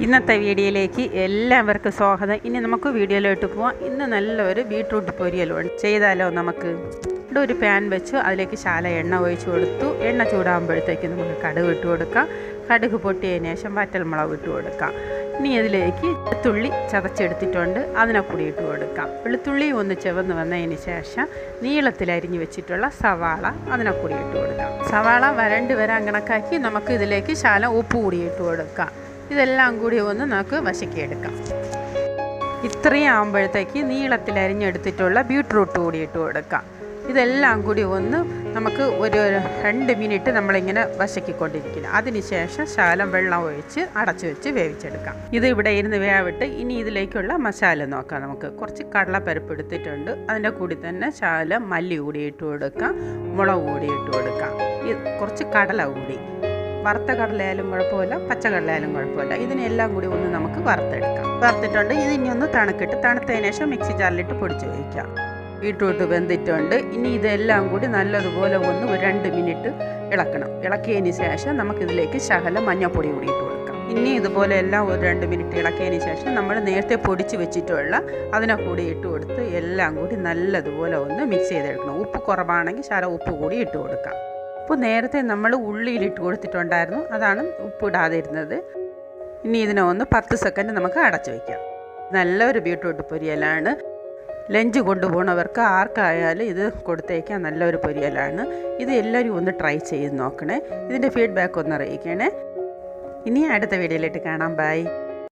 ഇന്നത്തെ വീഡിയോയിലേക്ക് എല്ലാവർക്കും സ്വാഗതം. ഇനി നമുക്ക് വീഡിയോയിലോട്ട് പോവാം. ഇന്ന് നല്ലൊരു ബീട്രൂട്ട് പൊരിയലുണ്ട്. ചെയ്താലോ നമുക്ക്? ഇവിടെ ഒരു പാൻ വെച്ച് അതിലേക്ക് ശാല എണ്ണ ഒഴിച്ചു കൊടുത്തു. എണ്ണ ചൂടാകുമ്പോഴത്തേക്ക് നമുക്ക് കടുക് ഇട്ട് കൊടുക്കാം. കടുക് പൊട്ടിയതിന് ശേഷം വറ്റൽമുളക് ഇട്ട് കൊടുക്കാം. ഇനി അതിലേക്ക് വെളുത്തുള്ളി ചതച്ചെടുത്തിട്ടുണ്ട്. അതിനെ കൂടി ഇട്ട് കൊടുക്കാം. വെളുത്തുള്ളി ഒന്ന് ചെവന്ന് വന്നതിന് ശേഷം നീളത്തിൽ അരിഞ്ഞു വെച്ചിട്ടുള്ള സവാള അതിനെ കൂടി ഇട്ട് കൊടുക്കാം. സവാള വരണ്ട് വരാൻ കണക്കാക്കി നമുക്ക് ഇതിലേക്ക് ശാല ഉപ്പ് കൂടി ഇട്ട് കൊടുക്കാം. ഇതെല്ലാം കൂടി ഒന്ന് നമുക്ക് വശക്കിയെടുക്കാം. ഇത്രയും ആകുമ്പോഴത്തേക്ക് നീളത്തിൽ അരിഞ്ഞെടുത്തിട്ടുള്ള ബീട്രൂട്ട് കൂടി ഇട്ട് കൊടുക്കാം. ഇതെല്ലാം കൂടി ഒന്ന് നമുക്ക് ഒരു രണ്ട് മിനിറ്റ് നമ്മളിങ്ങനെ വശക്കിക്കൊണ്ടിരിക്കണം അതിനുശേഷം ശാലം വെള്ളം ഒഴിച്ച് അടച്ചു വെച്ച് വേവിച്ചെടുക്കാം. ഇത് ഇവിടെ ഇരുന്ന് വേവിട്ട് ഇനി ഇതിലേക്കുള്ള മസാല നോക്കാം നമുക്ക്. കുറച്ച് കടലപ്പരിപ്പ് എടുത്തിട്ടുണ്ട്. അതിന്റെ കൂടി തന്നെ ശാലം മല്ലി കൂടി ഇട്ട് കൊടുക്കാം. മുളക് കൂടി ഇട്ട് കൊടുക്കാം. കുറച്ച് കടല കൂടി. വറുത്ത കടലയായാലും കുഴപ്പമില്ല പച്ചക്കടലയായാലും കുഴപ്പമില്ല. ഇതിനെല്ലാം കൂടി ഒന്ന് നമുക്ക് വറുത്തെടുക്കാം. വറുത്തിട്ടുണ്ട്. ഇത് ഇനി ഒന്ന് തണുക്കിട്ട് തണുത്തതിന് ശേഷം മിക്സി ജാറിലിട്ട് പൊടിച്ച് വയ്ക്കാം ബീട്രൂട്ട് വെന്തിട്ടുണ്ട്. ഇനി ഇതെല്ലാം കൂടി നല്ലതുപോലെ ഒന്ന് ഒരു രണ്ട് മിനിറ്റ് ഇളക്കണം. ഇളക്കിയതിന് ശേഷം നമുക്കിതിലേക്ക് ശകലം മഞ്ഞൾപ്പൊടി കൂടി ഇട്ട് കൊടുക്കാം. ഇനി ഇതുപോലെ എല്ലാം ഒരു രണ്ട് മിനിറ്റ് ഇളക്കിയതിന് ശേഷം നമ്മൾ നേരത്തെ പൊടിച്ച് വെച്ചിട്ടുള്ള അതിനെ കൂടി ഇട്ട് കൊടുത്ത് എല്ലാം കൂടി നല്ലതുപോലെ ഒന്ന് മിക്സ് ചെയ്തെടുക്കണം. ഉപ്പ് കുറവാണെങ്കിൽ ശകലം ഉപ്പ് കൂടി ഇട്ട് കൊടുക്കാം. ഉപ്പ് നേരത്തെ നമ്മൾ ഉള്ളിയിലിട്ട് കൊടുത്തിട്ടുണ്ടായിരുന്നു. അതാണ് ഉപ്പ് ഇടാതിരുന്നത് ഇനി ഇതിനെ ഒന്ന് പത്ത് സെക്കൻഡ് നമുക്ക് അടച്ചു വയ്ക്കാം നല്ലൊരു ബീട്രൂട്ട് പൊരിയലാണ്. ലഞ്ച് കൊണ്ടുപോകുന്നവർക്ക് ആർക്കായാലും ഇത് കൊടുത്തേക്കാൻ നല്ലൊരു പൊരിയലാണ്. ഇത് എല്ലാവരും ഒന്ന് ട്രൈ ചെയ്ത് നോക്കണേ. ഇതിന്റെ ഫീഡ്ബാക്ക് ഒന്ന് അറിയിക്കണേ. ഇനി അടുത്ത വീഡിയോയിലിട്ട് കാണാം. ബൈ